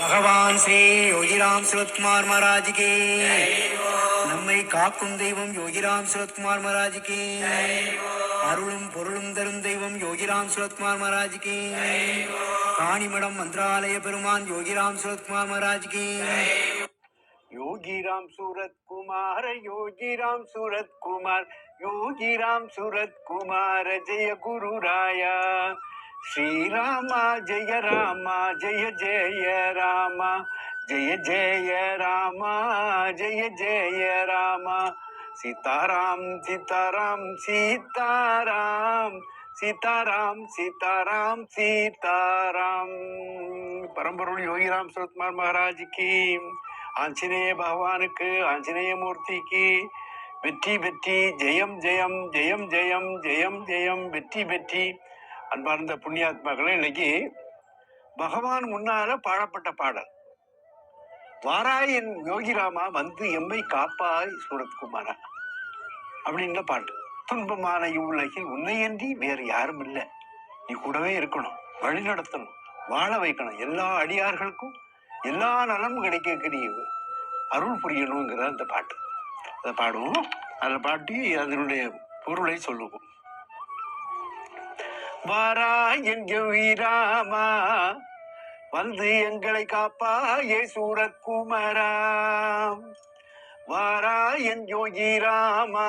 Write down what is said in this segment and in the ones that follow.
பகவான் ஸ்ரீ யோகிராம் சுரத்குமார் மகாராஜுக்கு. நம்மை காக்கும் தெய்வம் யோகிராம் சுரத்குமார் மகாராஜுக்கு. அருளும் பொருளும் தரும் தெய்வம் யோகிராம் சுரத்குமார் மகாராஜ்கி காணிமடம் மந்திராலய பெருமான் யோகிராம் சுரத்குமார் மகாராஜ்கி யோகிராம் சூரத்குமார யோகிராம் சூரத்குமார் யோகிராம் சூரத்குமார ஜெய குருராயா कुमार जय गुरु राया श्री रामा जय रामा जय जय रामा जय जय रामा जय जय रामा सीताराम सीताराम सीताराम सीताराम सीताराम सीताराम परमपुरुष योगीराम सूरत कुमार महाराज की ஆஞ்சநேய பகவானுக்கு ஆஞ்சநேய மூர்த்திக்கு வெற்றி வெற்றி ஜெயம் ஜெயம் ஜெயம் ஜெயம் ஜெயம் ஜெயம் வெற்றி வெற்றி அன்பார்ந்த புண்ணியாத்மாக்களே இன்னைக்கு பகவான் முன்னால பாடப்பட்ட பாடல். வாராய் என் யோகிராமா வந்து எம்மை காப்பாய் சூரத்குமாரா அப்படின்ற பாட்டு. துன்பமான இவ்வுலகில் உன்னையன்றி வேறு யாரும் இல்லை. நீ கூடவே இருக்கணும் வழி நடத்தணும் வாழ வைக்கணும். எல்லா அடியார்களுக்கும் எல்லா நலமும் கிடைக்க நீ அருள் புரியணுங்கிற அந்த பாட்டு. அதை பாடுவோம். அதில் பாட்டி அதனுடைய பொருளை சொல்லுவோம். வாரா எங்க வீராமா? வந்து எங்களை காப்பாயே சூரத் குமரா வாரா என் யோகிராமா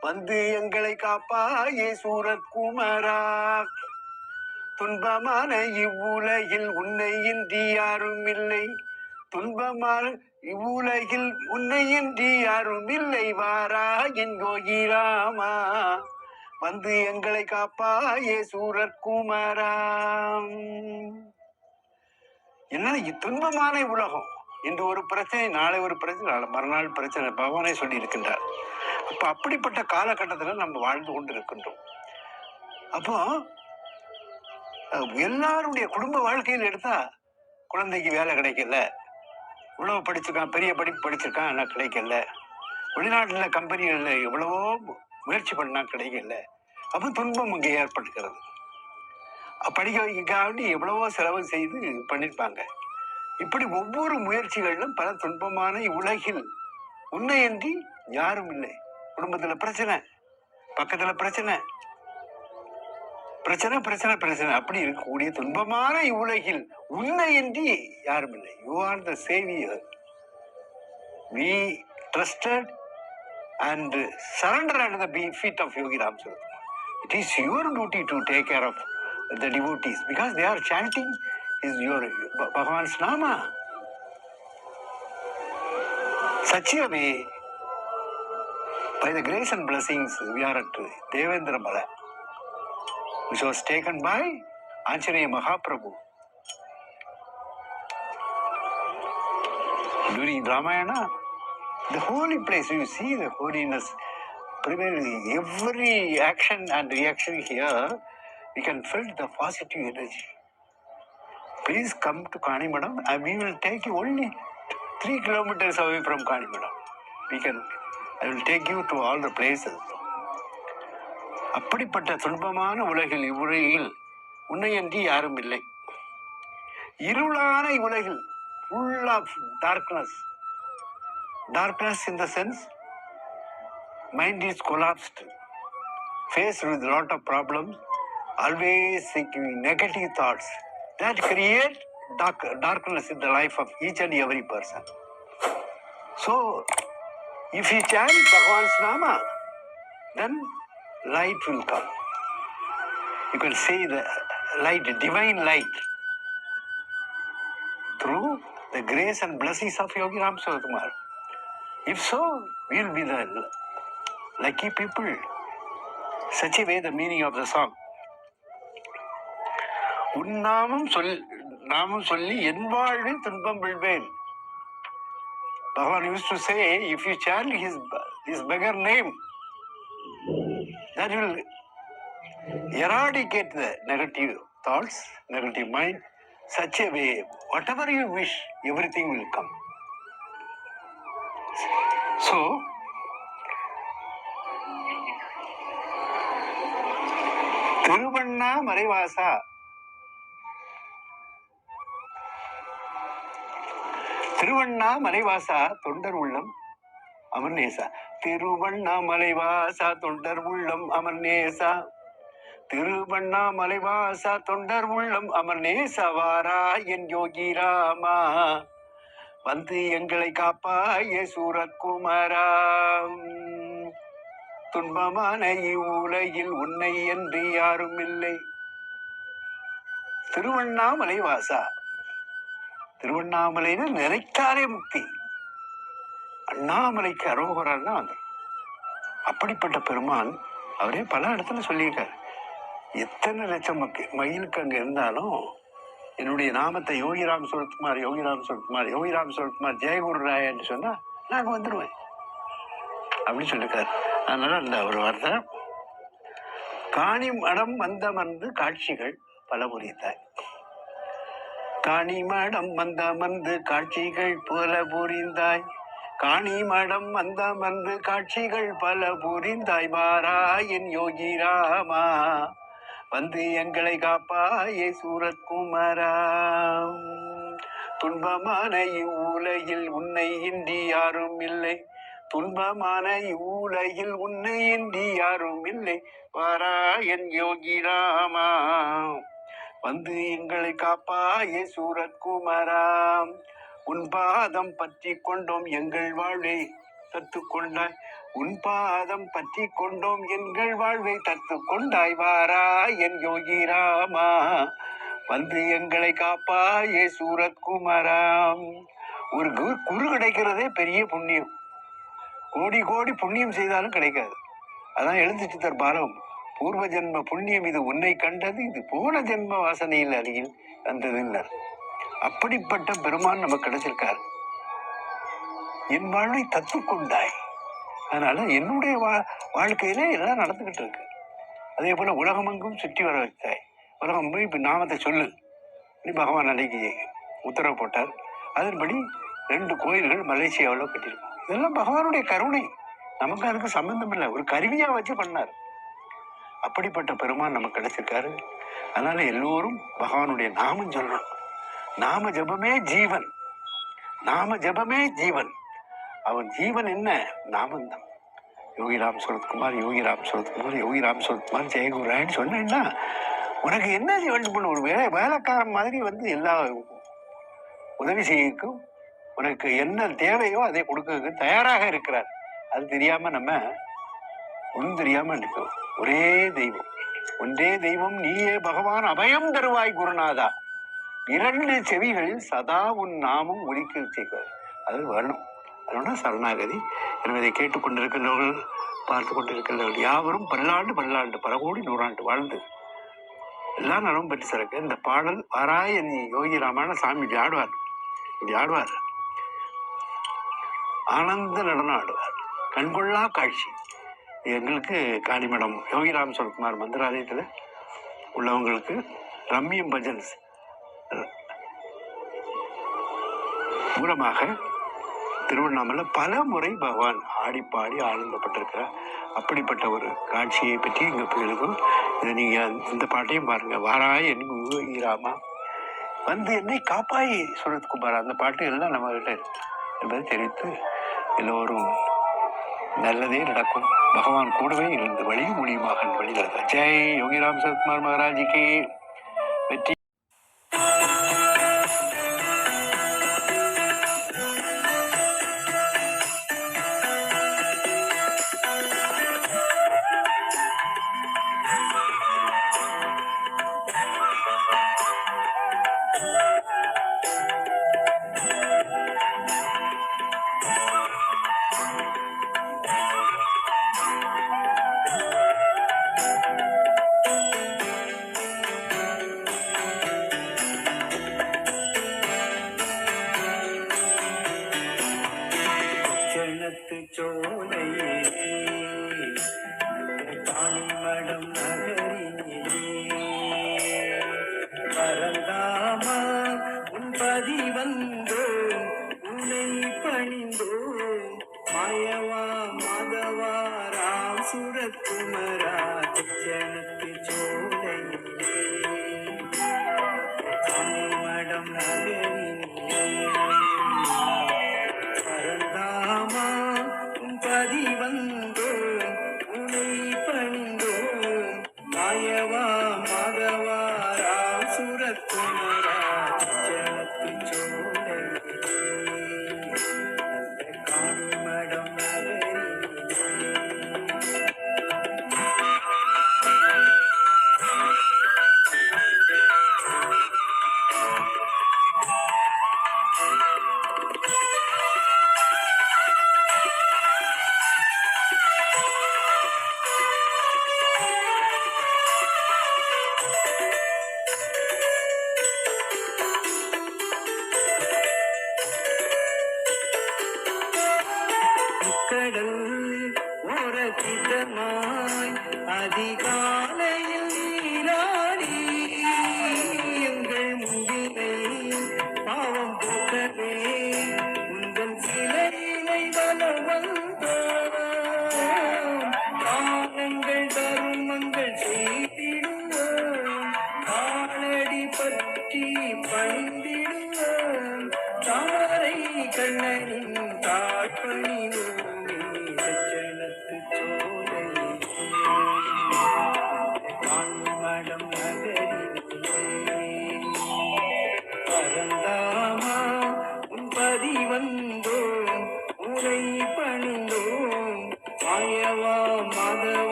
வந்து எங்களை காப்பாயே சூரத் குமரா துன்பமான இவ்வுலகில் உன்னை இன்றி யாரும் இல்லை துன்பமான இவ்வுலகில் உன்னை இன்றி யாரும் இல்லை வாரா என் கோகிராமா வந்து எங்களை காப்பாயே சூரக்குமாராம் என்ன இத்துன்பமான துன்பமான உலகம். இன்று ஒரு பிரச்சனை நாளை ஒரு பிரச்சனை நாளை மறுநாள் பிரச்சனை. பகவானே சொல்லி இருக்கின்றார் அப்ப அப்படிப்பட்ட காலகட்டத்தில் நம்ம வாழ்ந்து கொண்டு இருக்கின்றோம் அப்போ எல்லாருடைய குடும்ப வாழ்க்கையில் எடுத்தா குழந்தைக்கு வேலை கிடைக்கல. இவ்வளவு படிச்சிருக்கான் பெரிய படிப்பு படிச்சிருக்கான் ஆனால் கிடைக்கல. வெளிநாட்டில் கம்பெனிகளில் எவ்வளவோ முயற்சி பண்ணா கிடைக்கல. அப்போ துன்பம் இங்கே ஏற்பட்டுக்கிறது படிக்க வைக்காண்டி எவ்வளவோ செலவு செய்து பண்ணியிருப்பாங்க இப்படி ஒவ்வொரு முயற்சிகளிலும் பல துன்பமான உலகில் உன்னையன்றி யாரும் இல்லை. குடும்பத்தில் பிரச்சனை பக்கத்தில் பிரச்சனை. பிரச்சனை பிரச்சனை பிரச்சனை. அப்படி இருக்கக்கூடிய துன்பமான இவ்வுலகில் உன்னையின்றி யாரும் இல்லை. You are the saviour we trusted and surrender under the feet of Yogi Ramcharitma. It is your duty to take care of the devotees because they are chanting is your Bhagavan's Nama. Such by the grace and blessings, we are at Devendra Mala, which was taken by Anjaneya Mahaprabhu. During Ramayana, the holy place, you see the holiness prevailing. Every action and reaction here, we can feel the positive energy. Please come to Kanimadam and we will take you only three kilometers away from Kanimadam. We can, I will take you to all the places. அப்படிப்பட்ட துன்பமான உலகில் இவ்வுலகில் உன்னையன்றி யாரும் இல்லை இருளான உலகில் full of darkness Darkness in the sense, mind is collapsed, faced with a lot of problems, always thinking negative thoughts that create dark, darkness in the life of each and every person. So, if you chant Bhagavan's Nama, then light will come. You can see the light, divine light, through the grace and blessings of Yogi Ram If so, we will be the lucky people. Such a way the meaning of the song. உன் நாமம் சொல் நாமம் சொல்லி என் வாழ்வில் துன்பம் விழ்வேன் Bhagavan used to say if you chant his his beggar name that will eradicate the negative thoughts, negative mind, such a way, whatever you wish, everything will come. So, திருவண்ணா மறைவாசா திருவண்ணாமலைவாசா. தொண்டர் உள்ளம் அமர்நேசா திருவண்ணாமலைவாசா தொண்டர் உள்ளம் அமர்நேசா திருவண்ணாமலைவாசா தொண்டர் உள்ளம் அமர்நேசவாரா என் யோகி ராமா. வந்து எங்களை காப்பாய சூரத்குமாரா துன்பமான இவ்வுலகில் உன்னை என்று யாரும் இல்லை திருவண்ணாமலை வாசா. திருவண்ணாமலைன்னு நினைத்தாலே முக்தி. அண்ணாமலைக்கு அரோகரான் தான் அப்படிப்பட்ட பெருமான் அவரே பல இடத்துல சொல்லியிருக்காரு. எத்தனை லட்சம் மக்கள் மயிலுக்கு அங்கே இருந்தாலும் என்னுடைய நாமத்தை யோகிராம் சுரத்குமார் யோகிராம் சுரத்குமார் யோகிராம் சுரத்குமார் ஜெயகுரு ராயன்னு சொன்னா நாங்க வந்துடுவேன் அப்படின்னு சொல்லியிருக்காரு அதனால அந்த ஒரு வார்த்தை. காணி மடம் வந்தமர்ந்து காட்சிகள் பல புரித்தாய் காணி மடம் வந்தமர்ந்து காட்சிகள் பல புரிந்தாய். காணி மடம் வந்தமர்ந்து காட்சிகள் பல புரிந்தாய். வாரா என் யோகி ராமா. வந்து எங்களை காப்பாயே சூரத்குமாரா. துன்பமான இவ்வுலகில் உன்னை இன்றி யாரும் இல்லை. துன்பமான இவ்வுலகில் உன்னை இன்றி யாரும் இல்லை. வாரா என் யோகி ராமா. வந்து எங்களை காப்பாயே சூரத்குமாரா. உன் பாதம் பற்றி கொண்டோம் எங்கள் வாழ்வை தத்து கொண்டாய் உன் பாதம் பற்றி கொண்டோம் எங்கள் வாழ்வை தத்து கொண்டாய் வாரா என் யோகி ராமா. வந்து எங்களை காப்பாயே சூரத்குமாரா ஒரு கு- குரு கிடைக்கிறதே பெரிய புண்ணியம். கோடி கோடி புண்ணியம் செய்தாலும் கிடைக்காது. அதான் எழுந்துட்டு தர் பாலம் பூர்வ ஜென்ம புண்ணியம் இது உன்னை கண்டது இது போன ஜென்ம வாசனையில் அருகில் வந்ததுன்னார் அப்படிப்பட்ட பெருமான் நமக்கு கிடைச்சிருக்காரு. என் வாழ்வை தத்து கொண்டாய். அதனால என்னுடைய வா வாழ்க்கையிலே எல்லாம் நடந்துக்கிட்டு இருக்கு. அதே போல உலகமெங்கும் சுற்றி வர வைத்தாய். உலகம் போய் இப்போ நாமத்தை சொல்லு. இப்படி பகவான் அன்னைக்கு உத்தரவு போட்டார். அதன்படி ரெண்டு கோயில்கள் மலேசியாவில் கட்டியிருக்கோம். இதெல்லாம் பகவானுடைய கருணை. நமக்கு அதுக்கு சம்பந்தம் இல்லை. ஒரு கருவியாக வச்சு பண்ணார். அப்படிப்பட்ட பெருமான் நமக்கு கிடைச்சிருக்காரு. அதனால எல்லோரும் பகவானுடைய நாமம் சொல்லணும். நாம ஜபமே ஜீவன். நாம ஜபமே ஜீவன். அவன் ஜீவன் என்ன? நாமந்தான் யோகிராம் சுரத்குமார் யோகிராம் சுரத்குமார் யோகிராம் சுரத்குமார் ஜெயகுரான்னு சொன்னேன்னா உனக்கு என்ன வேண்டும் ஒரு வேலை வேலைக்காரன் மாதிரி வந்து எல்லா உதவி செய்யக்கும். உனக்கு என்ன தேவையோ அதை கொடுக்க தயாராக இருக்கிறார். அது தெரியாம நம்ம ஒன்றும் தெரியாம இருக்கோம் ஒரே தெய்வம். ஒன்றே தெய்வம் நீயே பகவான் அபயம் தருவாய் குருநாதா. இரண்டு செவிகளில் சதா உன் நாமம் ஒலிக்க செய்வார். அது வரணும். அதனால சரணாகதி. எனவே இதை கேட்டுக்கொண்டிருக்கின்றவர்கள் பார்த்து கொண்டிருக்கின்றவர்கள் யாவரும் பல்லாண்டு பல்லாண்டு பல கோடி நூறாண்டு வாழ்ந்து எல்லா நலமும் பெற்று சிறக்க இந்த பாடல் வாராய நீ யோகி ராமான சாமி இப்படி ஆடுவார். இப்படி ஆடுவார். ஆனந்த நடனம் ஆடுவார். கண்கொள்ளா காட்சி. எங்களுக்கு காளிமடம் யோகிராம் சொல்குமார் மந்திராலயத்தில் உள்ளவங்களுக்கு ரம்யம் பஜன்ஸ் மூலமாக திருவண்ணாமலை பல முறை பகவான் ஆடி பாடி ஆனந்தப்பட்டிருக்கிறார். அப்படிப்பட்ட ஒரு காட்சியை பற்றி இங்கே போயிருக்கும் இதை நீங்கள் இந்த பாட்டையும் பாருங்கள் வாராய் என் ஈராமா. வந்து என்னை காப்பாய் சுரத்குமார் அந்த பாட்டு எல்லாம் நம்மகிட்ட என்பதை தெரிவித்து எல்லோரும் நல்லதே நடக்கும். பகவான் கூடவே இருந்து வழி முடியுமாக வழி நடத்த ஜெய் யோகிராம் சரத்குமார் மகாராஜிக்கு வெற்றி.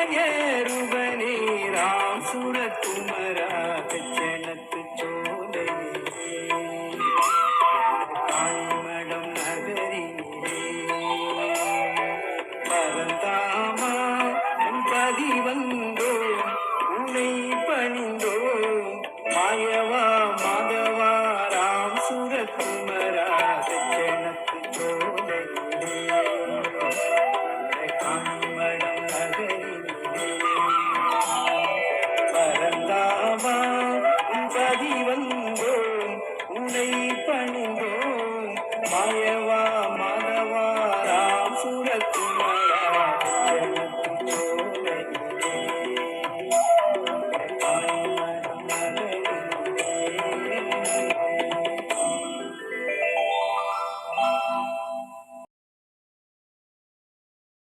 சிந்தையருவனே ராம் சுரகுமரா